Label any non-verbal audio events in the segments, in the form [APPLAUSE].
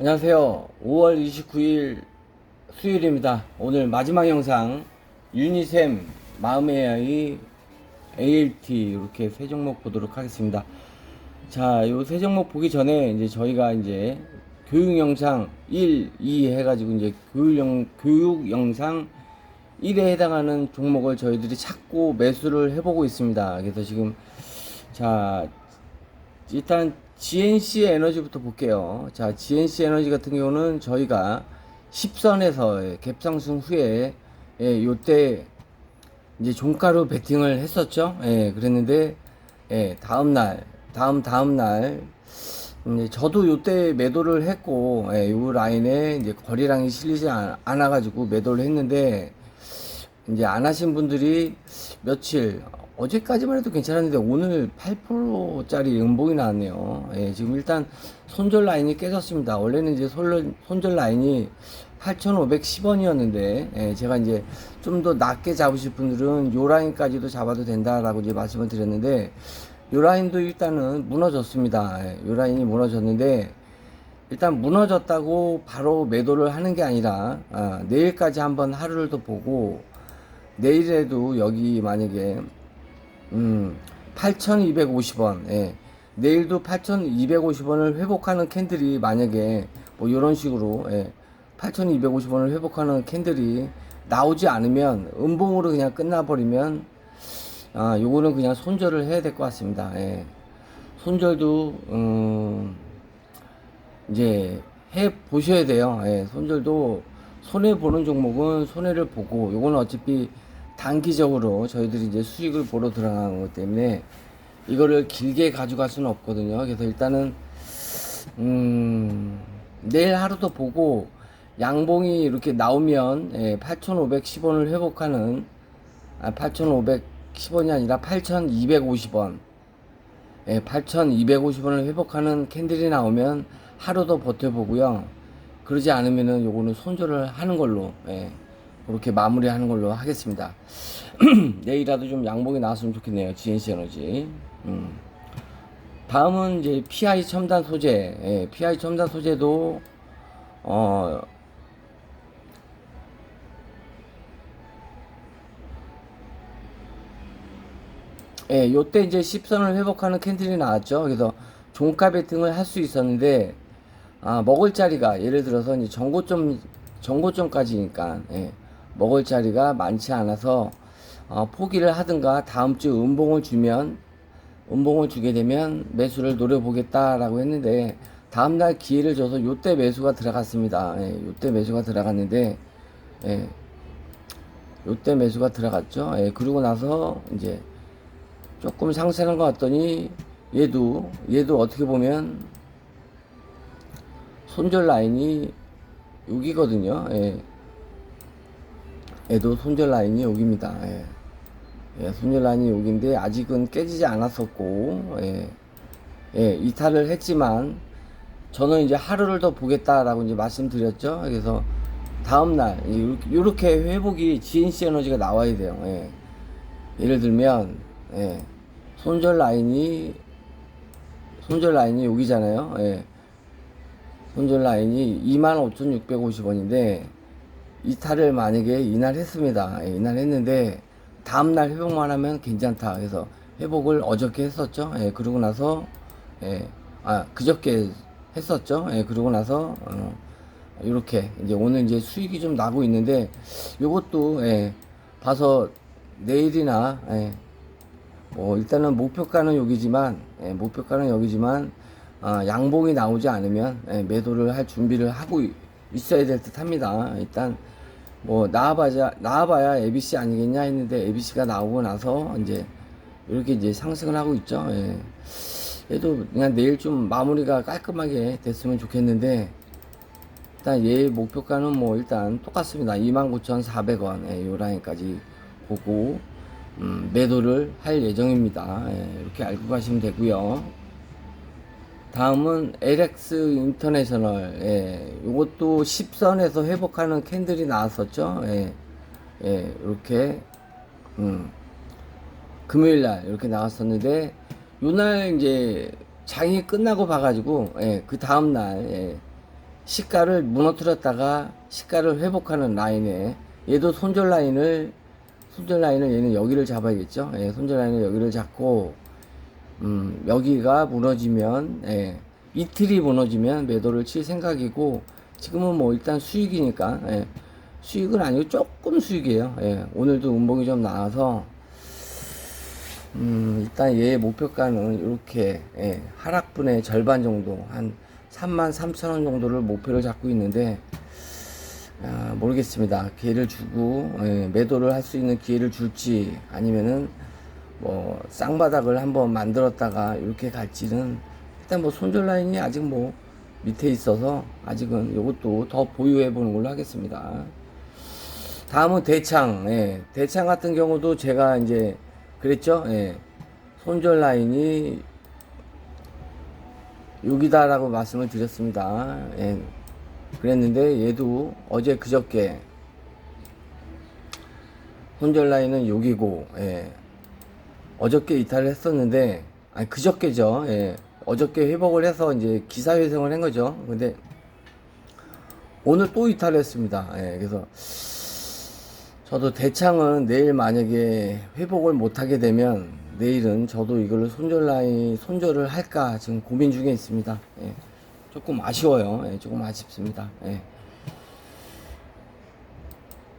안녕하세요. 5월 29일 수요일입니다. 오늘 마지막 영상 유니셈 마음의 아이 ALT 이렇게 세 종목 보도록 하겠습니다. 자, 요 세 종목 보기 전에 이제 저희가 이제 교육 영상 1, 2 해가지고 이제 교육, 영, 교육 영상 1에 해당하는 종목을 저희들이 찾고 매수를 해보고 있습니다. 그래서 지금 자 일단 GNC 에너지부터 볼게요. 자, GNC 에너지 같은 경우는 저희가 10선에서 갭상승 후에 예, 요때 이제 종가로 베팅을 했었죠. 예, 그랬는데 예, 다음 날, 다음 다음 날 이제 저도 요때 매도를 했고 예, 요 라인에 이제 거리량이 실리지 않- 않아 가지고 매도를 했는데 이제 안 하신 분들이 며칠 어제까지만 해도 괜찮았는데 오늘 8%짜리 음봉이 나왔네요. 예, 지금 일단 손절 라인이 깨졌습니다. 원래는 이제 손절, 손절 라인이 8,510원이었는데 예, 제가 이제 좀 더 낮게 잡으실 분들은 요 라인까지도 잡아도 된다라고 이제 말씀을 드렸는데 요 라인도 일단은 무너졌습니다. 예, 요 라인이 무너졌는데 일단 무너졌다고 바로 매도를 하는 게 아니라 아, 내일까지 한번 하루를 더 보고 내일에도 여기 만약에 음 8,250원 예. 내일도 8,250원을 회복하는 캔들이 만약에 뭐 이런 식으로 예. 8,250원을 회복하는 캔들이 나오지 않으면 음봉으로 그냥 끝나버리면 아 요거는 그냥 손절을 해야 될 것 같습니다. 예. 손절도 음 이제 해 보셔야 돼요. 예, 손절도 손해 보는 종목은 손해를 보고 요거는 어차피 단기적으로 저희들이 이제 수익을 보러 들어가는 것 때문에 이거를 길게 가져갈 수는 없거든요. 그래서 일단은 음 내일 하루도 보고 양봉이 이렇게 나오면 예, 8,510원을 회복하는 아 8,510원이 아니라 8,250원 예, 8,250원을 회복하는 캔들이 나오면 하루 더 버텨보고요. 그러지 않으면은 요거는 손절을 하는 걸로, 예, 그렇게 마무리하는 걸로 하겠습니다. [CLEARS THROAT] 내일이라도 좀 양봉이 나왔으면 좋겠네요. GNC 에너지. 음. 다음은 이제 PI 첨단 소재, 예, PI 첨단 소재도, 어, 예, 요때 이제 10선을 회복하는 캔들이 나왔죠. 그래서 종가 베팅을 할 수 있었는데, 아, 먹을 자리가, 예를 들어서 이제 정고점, 정고점까지니까, 예, 먹을 자리가 많지 않아서, 어, 포기를 하든가 다음 주 음봉을 주면, 음봉을 주게 되면 매수를 노려보겠다라고 했는데, 다음날 기회를 줘서 요때 매수가 들어갔습니다. 예, 요때 매수가 들어갔는데, 예, 요때 매수가 들어갔죠. 예, 그러고 나서 이제 조금 상승한 것 같더니 얘도 얘도 어떻게 보면 손절 라인이 여기거든요. 예. 얘도 손절 라인이 여기입니다. 예. 예, 손절 라인이 여기인데 아직은 깨지지 않았었고 예. 예, 이탈을 했지만 저는 이제 하루를 더 보겠다라고 이제 말씀드렸죠. 그래서 다음 날 이렇게 회복이 GNC 에너지가 나와야 돼요. 예. 예를 들면 예. 손절 라인이 손절 라인이 여기잖아요. 예. 손절 라인이 25,650원인데 이탈을 만약에 이날 했습니다. 예, 이날 했는데 다음 날 회복만 하면 괜찮다. 그래서 회복을 어저께 했었죠. 예, 그러고 나서 예, 아 그저께 했었죠. 예, 그러고 나서 어, 이렇게 이제 오늘 이제 수익이 좀 나고 있는데 요것도 예, 봐서 내일이나 예, 뭐 일단은 목표가는 여기지만 예, 목표가는 여기지만 아, 양봉이 나오지 않으면 예, 매도를 할 준비를 하고 이- 있어야 될 듯 합니다. 일단 뭐 나와봐야 나와봐야 ABC 아니겠냐 했는데 ABC가 나오고 나서 이제 이렇게 이제 상승을 하고 있죠. 예. 얘도 그냥 내일 좀 마무리가 깔끔하게 됐으면 좋겠는데 일단 얘 목표가는 뭐 일단 똑같습니다. 29,400원 예, 요 라인까지 보고 음, 매도를 할 예정입니다. 예, 이렇게 알고 가시면 되고요. 다음은 LX 인터내셔널. 예, 요것도 10선에서 회복하는 캔들이 나왔었죠. 예, 예, 이렇게 음, 금요일 날 이렇게 나왔었는데 요날 이제 장이 끝나고 봐가지고 예, 그 다음 날 예, 시가를 무너뜨렸다가 시가를 회복하는 라인에 얘도 손절 라인을 손절 라인을 얘는 여기를 잡아야겠죠. 예, 손절 라인을 여기를 잡고 음, 여기가 무너지면 예, 이틀이 무너지면 매도를 칠 생각이고 지금은 뭐 일단 수익이니까 예, 수익은 아니고 조금 수익이에요. 예, 오늘도 운봉이 좀 나와서 음, 일단 얘의 목표가는 이렇게 예, 하락분의 절반 정도 한 3만 3천 원 정도를 목표를 잡고 있는데 아, 모르겠습니다. 기회를 주고 예, 매도를 할 수 있는 기회를 줄지 아니면은 뭐 쌍바닥을 한번 만들었다가 이렇게 갈지는 일단 뭐 손절 라인이 아직 뭐 밑에 있어서 아직은 이것도 더 보유해 보는 걸로 하겠습니다. 다음은 대창. 예, 대창 같은 경우도 제가 이제 그랬죠. 예, 손절 라인이 여기다라고 말씀을 드렸습니다. 예, 그랬는데 얘도 어제 그저께 손절 라인은 여기고 예, 어저께 이탈을 했었는데 아니 그저께죠. 예, 어저께 회복을 해서 이제 기사 회생을 한 거죠. 근데 오늘 또 이탈했습니다. 예, 그래서 저도 대창은 내일 만약에 회복을 못하게 되면 내일은 저도 이걸로 손절 라인 손절을 할까 지금 고민 중에 있습니다. 예. 조금 아쉬워요. 예, 조금 아쉽습니다. 예.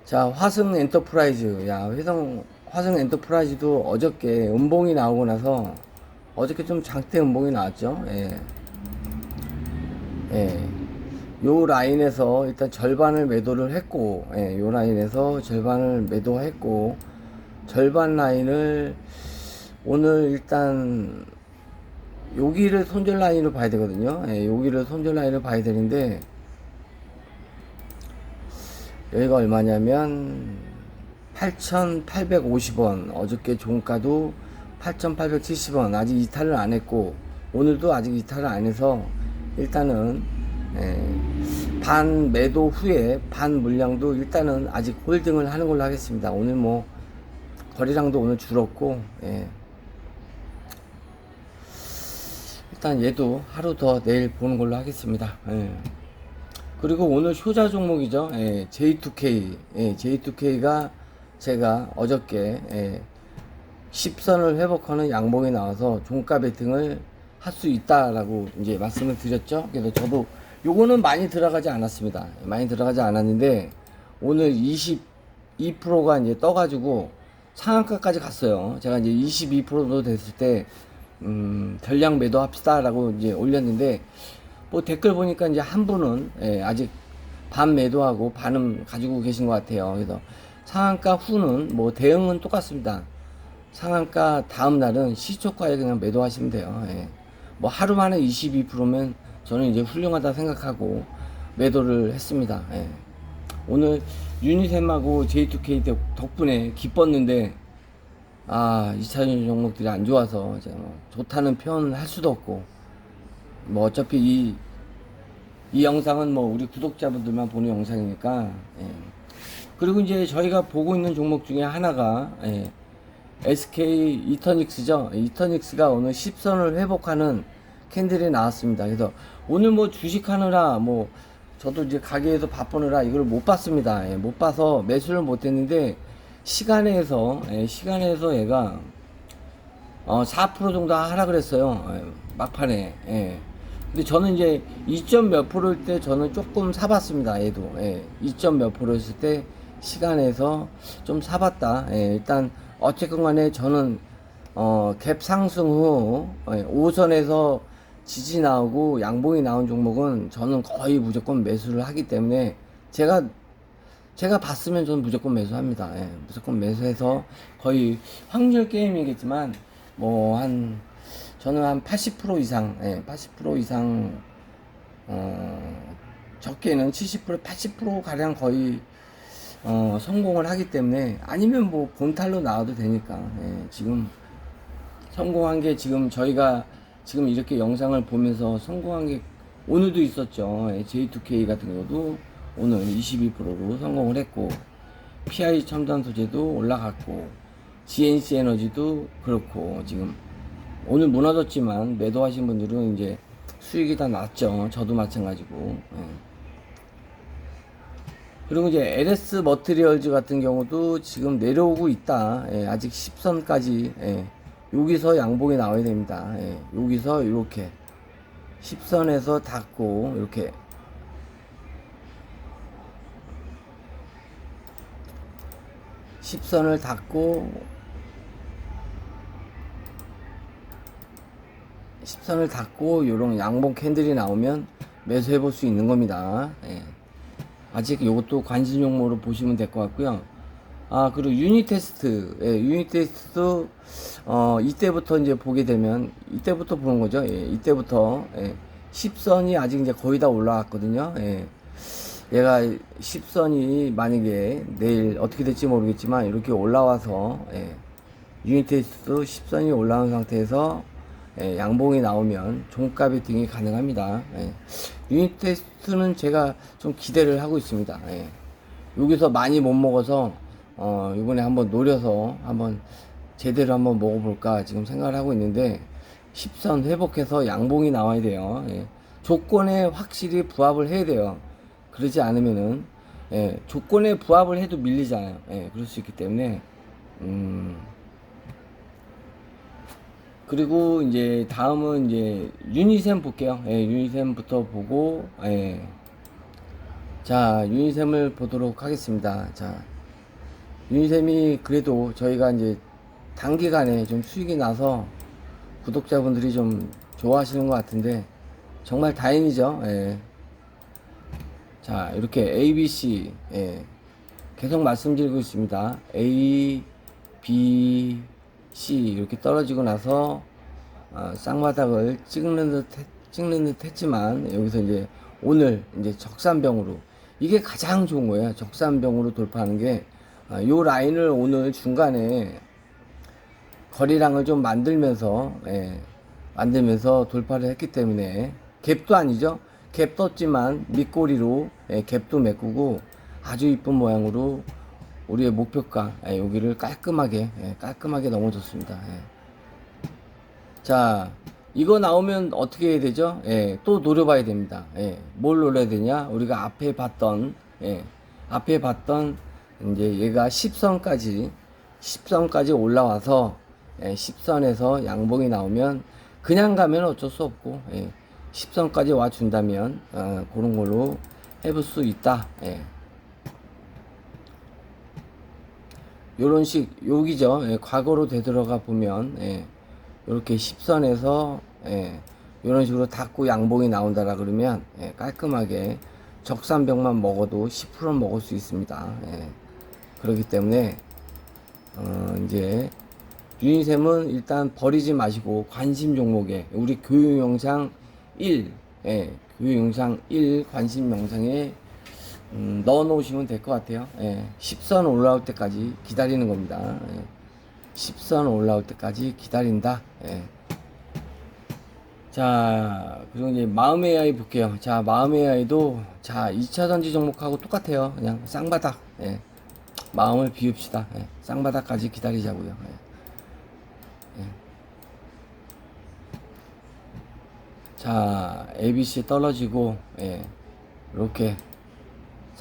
자 화승 엔터프라이즈 야 회성 화승 엔터프라이즈도 어저께 음봉이 나오고 나서 어저께 좀 장대 음봉이 나왔죠. 예. 예. 요 라인에서 일단 절반을 매도를 했고, 예, 요 라인에서 절반을 매도했고, 절반 라인을 오늘 일단 여기를 손절 라인으로 봐야 되거든요. 예, 여기를 손절 라인으로 봐야 되는데 여기가 얼마냐면 8,850원 어저께 종가도 8,870원 아직 이탈을 안 했고 오늘도 아직 이탈을 안 해서 일단은 예, 반 매도 후에 반 물량도 일단은 아직 홀딩을 하는 걸로 하겠습니다. 오늘 뭐 거래량도 오늘 줄었고 예. 일단 얘도 하루 더 내일 보는 걸로 하겠습니다. 예. 그리고 오늘 효자 종목이죠. 예, J2K. 예, J2K가 제가 어저께 예, 10선을 회복하는 양봉이 나와서 종가 베팅을 할 수 있다라고 이제 말씀을 드렸죠. 그래서 저도 요거는 많이 들어가지 않았습니다. 많이 들어가지 않았는데 오늘 22%가 이제 떠가지고 상한가까지 갔어요. 제가 이제 22%도 됐을 때 음, 전량 매도합시다라고 이제 올렸는데 뭐 댓글 보니까 이제 한 분은 예, 아직 반 매도하고 반은 가지고 계신 것 같아요. 그래서 상한가 후는 뭐 대응은 똑같습니다. 상한가 다음 날은 시초가에 그냥 매도하시면 돼요. 예. 뭐 하루 만에 22%면 저는 이제 훌륭하다 생각하고 매도를 했습니다. 예. 오늘 유니셈하고 J2K 덕- 덕분에 기뻤는데 아 2차전 종목들이 안 좋아서 제가 뭐 좋다는 표현을 할 수도 없고 뭐 어차피 이, 이 영상은 뭐 우리 구독자분들만 보는 영상이니까 예. 그리고 이제 저희가 보고 있는 종목 중에 하나가 예. SK 이터닉스죠. 이터닉스가 오늘 10선을 회복하는 캔들이 나왔습니다. 그래서 오늘 뭐 주식하느라 뭐 저도 이제 가게에서 바쁘느라 이걸 못 봤습니다. 예, 못 봐서 매수를 못 했는데 시간에서 예, 시간에서 얘가 어, 4% 정도 하락을 했어요. 예, 막판에. 예. 근데 저는 이제 2점 몇 프로일 때 저는 조금 사봤습니다. 얘도. 예. 2점 몇 프로였을 때 시간에서 좀 사봤다. 예. 일단 어쨌건 간에 저는 어, 갭 상승 후 예, 5선에서 지지 나오고 양봉이 나온 종목은 저는 거의 무조건 매수를 하기 때문에 제가 제가 봤으면 저는 무조건 매수합니다. 예, 무조건 매수해서 거의 확률 게임이겠지만 뭐 한 저는 한 80% 이상, 예, 80% 이상 어, 적게는 70% 80% 가량 거의 어, 성공을 하기 때문에 아니면 뭐 본탈로 나와도 되니까 예, 지금 성공한 게 지금 저희가 지금 이렇게 영상을 보면서 성공한 게 오늘도 있었죠. 예, J2K 같은 경우도 오늘 22%로 성공을 했고 PI 첨단 소재도 올라갔고 GNC 에너지도 그렇고 지금 오늘 무너졌지만 매도하신 분들은 이제 수익이 다 났죠. 저도 마찬가지고. 예. 그리고 이제 LS 머트리얼즈 같은 경우도 지금 내려오고 있다. 예, 아직 10선까지 예, 여기서 양봉이 나와야 됩니다. 예, 여기서 이렇게 10선에서 닫고 이렇게 십선을 닫고 10선을 닫고 요런 양봉 캔들이 나오면 매수해 볼 수 있는 겁니다. 예. 아직 이것도 관심 종목으로 보시면 될 것 같고요. 아 그리고 유닛 테스트, 예, 유닛 테스트도 어 이때부터 이제 보게 되면 이때부터 보는 거죠. 예, 이때부터 예, 10선이 아직 이제 거의 다 올라왔거든요. 예. 얘가 10선이 만약에 내일 어떻게 될지 모르겠지만 이렇게 올라와서 예, 유닛 테스트도 10선이 올라온 상태에서 예, 양봉이 나오면 종가 베팅이 가능합니다. 예. 유닛 테스트는 제가 좀 기대를 하고 있습니다. 예. 여기서 많이 못 먹어서 어, 이번에 한번 노려서 한번 제대로 한번 먹어볼까 지금 생각을 하고 있는데 10선 회복해서 양봉이 나와야 돼요. 예. 조건에 확실히 부합을 해야 돼요. 그러지 않으면은 예, 조건에 부합을 해도 밀리잖아요. 예, 그럴 수 있기 때문에 음, 그리고 이제 다음은 이제 유니셈 볼게요. 예, 유니셈부터 보고 예. 자, 유니셈을 보도록 하겠습니다. 자, 유니셈이 그래도 저희가 이제 단기간에 좀 수익이 나서 구독자분들이 좀 좋아하시는 것 같은데 정말 다행이죠. 예. 자, 이렇게 A, B, C 예. 계속 말씀드리고 있습니다. A, B, C 이렇게 떨어지고 나서 어, 쌍바닥을 찍는 듯 했, 찍는 듯 했지만 여기서 이제 오늘 이제 적산병으로 이게 가장 좋은 거예요. 적산병으로 돌파하는 게 아, 요 라인을 오늘 중간에 거리량을 좀 만들면서 예, 만들면서 돌파를 했기 때문에 갭도 아니죠. 갭 떴지만 밑꼬리로 예, 갭도 메꾸고 아주 이쁜 모양으로 우리의 목표가 예, 여기를 깔끔하게 예, 깔끔하게 넘어졌습니다. 예. 자 이거 나오면 어떻게 해야 되죠? 예, 또 노려봐야 됩니다. 예, 뭘 노려야 되냐? 우리가 앞에 봤던 예, 앞에 봤던 이제 얘가 10선까지 10선까지 올라와서 예, 10선에서 양봉이 나오면 그냥 가면 어쩔 수 없고 예, 10선까지 와 준다면 어, 그런 걸로 해볼 수 있다. 예. 요런 식 여기죠. 예, 과거로 되돌아가 보면 예, 이렇게 10선에서 예, 이런 식으로 닫고 양봉이 나온다라 그러면 예, 깔끔하게 적산병만 먹어도 10% 먹을 수 있습니다. 예, 그렇기 때문에 어, 이제 유니셈은 일단 버리지 마시고 관심 종목에 우리 교육 영상 1, 예, 교육 영상 1 관심 영상에 음, 넣어 놓으시면 될 것 같아요. 예, 10선 올라올 때까지 기다리는 겁니다. 예, 10선 올라올 때까지 기다린다. 예. 자, 그리고 이제 마음의 아이 볼게요. 자, 마음의 아이도 자, 2차 전지 종목하고 똑같아요. 그냥 쌍바닥. 예. 마음을 비웁시다. 예. 쌍바닥까지 기다리자고요. 예. 예. 자, ABC 떨어지고 예. 이렇게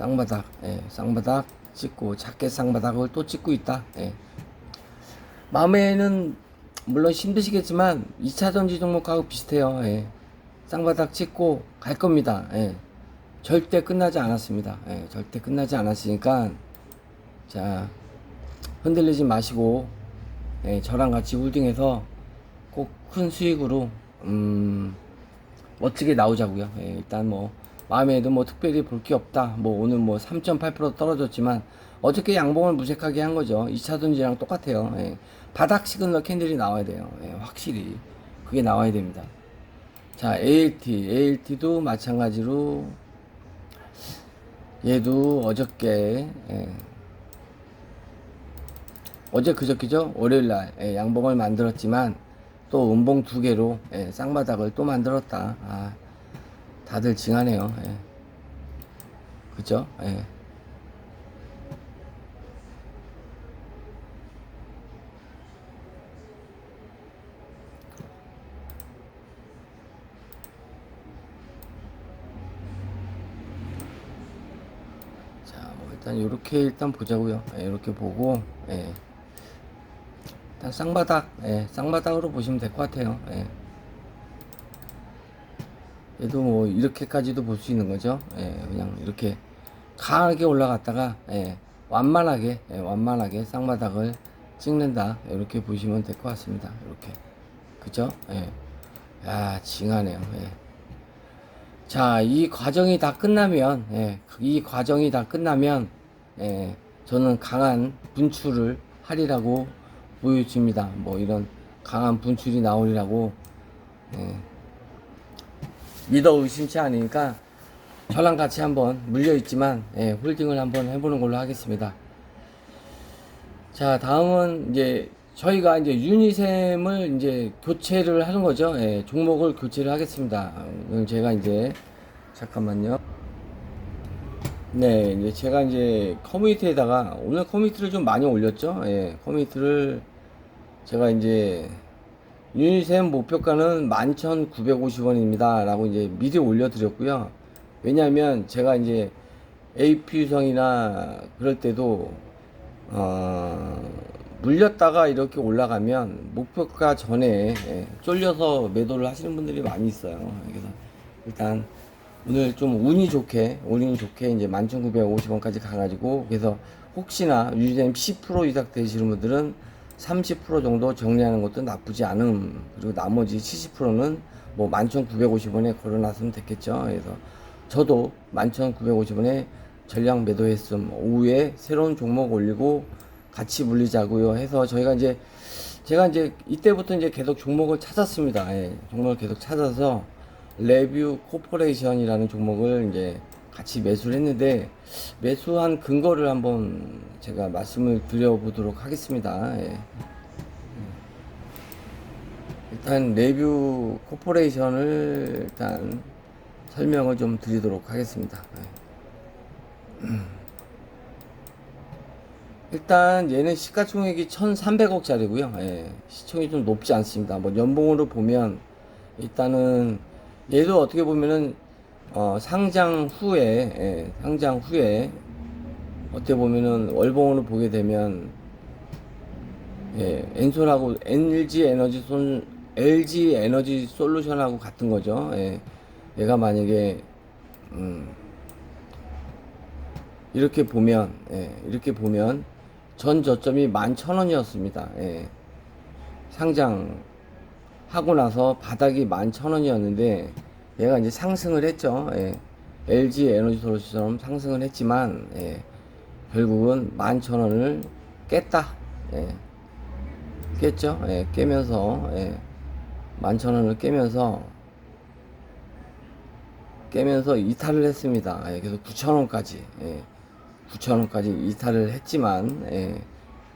쌍바닥, 예. 쌍바닥 찍고 작게 쌍바닥을 또 찍고 있다. 예. 마음에는 물론 힘드시겠지만 2차 전지 종목하고 비슷해요. 예. 쌍바닥 찍고 갈 겁니다. 예. 절대 끝나지 않았습니다. 예. 절대 끝나지 않았으니까 자 흔들리지 마시고 예. 저랑 같이 홀딩해서 꼭 큰 수익으로 음, 멋지게 나오자고요. 예. 일단 뭐 마음에도 뭐 특별히 볼 게 없다. 뭐 오늘 뭐 3.8% 떨어졌지만 어저께 양봉을 무색하게 한 거죠. 2차 전지랑 똑같아요. 예. 바닥 시그널 캔들이 나와야 돼요. 예, 확실히 그게 나와야 됩니다. 자, ALT, ALT도 마찬가지로 얘도 어저께 예, 어제 그저께죠 월요일날 예, 양봉을 만들었지만 또 음봉 두 개로 예, 쌍바닥을 또 만들었다. 아, 다들 징하네요. 예. 그죠? 예. 자, 뭐 일단 이렇게 일단 보자고요. 예, 이렇게 보고 예. 일단 쌍바닥, 예, 쌍바닥으로 보시면 될 것 같아요. 예. 얘도 뭐 이렇게까지도 볼 수 있는 거죠. 예, 그냥 이렇게 강하게 올라갔다가 예, 완만하게 예, 완만하게 쌍바닥을 찍는다 이렇게 보시면 될 것 같습니다. 이렇게 그죠? 예. 야 징하네요. 예. 자, 이 과정이 다 끝나면, 예, 이 과정이 다 끝나면, 예, 저는 강한 분출을 하리라고 보여집니다. 뭐 이런 강한 분출이 나오리라고, 예, 믿어 의심치 않으니까 저랑 같이 한번 물려있지만, 예, 홀딩을 한번 해보는 걸로 하겠습니다. 자, 다음은 이제 저희가 이제 유니셈을 이제 교체를 하는 거죠. 예, 종목을 교체를 하겠습니다. 제가 이제 잠깐만요. 네, 이제 제가 이제 커뮤니티에다가 오늘 커뮤니티를 좀 많이 올렸죠. 예, 커뮤니티를 제가 이제 유니셈 목표가는 11,950원입니다. 라고 이제 미리 올려드렸고요. 왜냐하면 제가 이제 AP유성이나 그럴 때도 어, 물렸다가 이렇게 올라가면 목표가 전에 예, 쫄려서 매도를 하시는 분들이 많이 있어요. 그래서 일단 오늘 좀 운이 좋게, 운이 좋게 이제 11,950원까지 가가지고 그래서 혹시나 유지템 10% 이상 되시는 분들은 30% 정도 정리하는 것도 나쁘지 않음. 그리고 나머지 70%는 뭐 11,950원에 걸어놨으면 됐겠죠. 그래서 저도 11,950원에 전량 매도했음. 오후에 새로운 종목 올리고 같이 물리자고요 해서 저희가 이제 제가 이제 이때부터 이제 계속 종목을 찾았습니다. 예, 종목을 계속 찾아서 레뷰 코퍼레이션이라는 종목을 이제 같이 매수를 했는데 매수한 근거를 한번 제가 말씀을 드려보도록 하겠습니다. 예. 일단 레뷰 코퍼레이션을 일단 설명을 좀 드리도록 하겠습니다. 예. [CLEARS THROAT] 일단 얘는 시가총액이 1,300억짜리고요. 예, 시총이 좀 높지 않습니다. 뭐 연봉으로 보면 일단은 얘도 어떻게 보면은 어, 상장 후에 예, 상장 후에 어떻게 보면은 월봉으로 보게 되면 예, 엔솔하고 LG 에너지 솔 LG 에너지 솔루션하고 같은 거죠. 예, 얘가 만약에 음, 이렇게 보면 예, 이렇게 보면 전 저점이 11,000원이었습니다. 예. 상장 하고 나서 바닥이 11,000원이었는데 얘가 이제 상승을 했죠. 예. LG 에너지 솔루션처럼 상승을 했지만 예. 결국은 11,000원을 깼다. 예. 깼죠. 예. 깨면서 예. 11,000원을 깨면서 깨면서 이탈을 했습니다. 예. 그래서 9,000원까지 예. 9,000원까지 이탈을 했지만 예.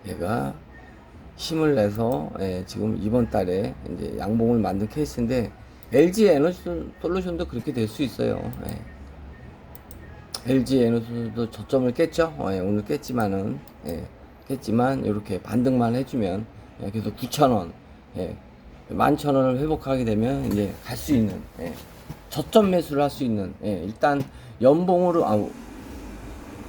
얘가 힘을 내서 예, 지금 이번 달에 이제 양봉을 만든 케이스인데 LG 에너지 솔루션도 그렇게 될 수 있어요. 예. LG 에너지도 저점을 깼죠. 어, 예, 오늘 깼지만은 예, 깼지만 이렇게 반등만 해주면 예, 그래서 9,000원, 예, 11,000원을 회복하게 되면 이제 갈 수 있는 예, 저점 매수를 할 수 있는 예, 일단 연봉으로 아,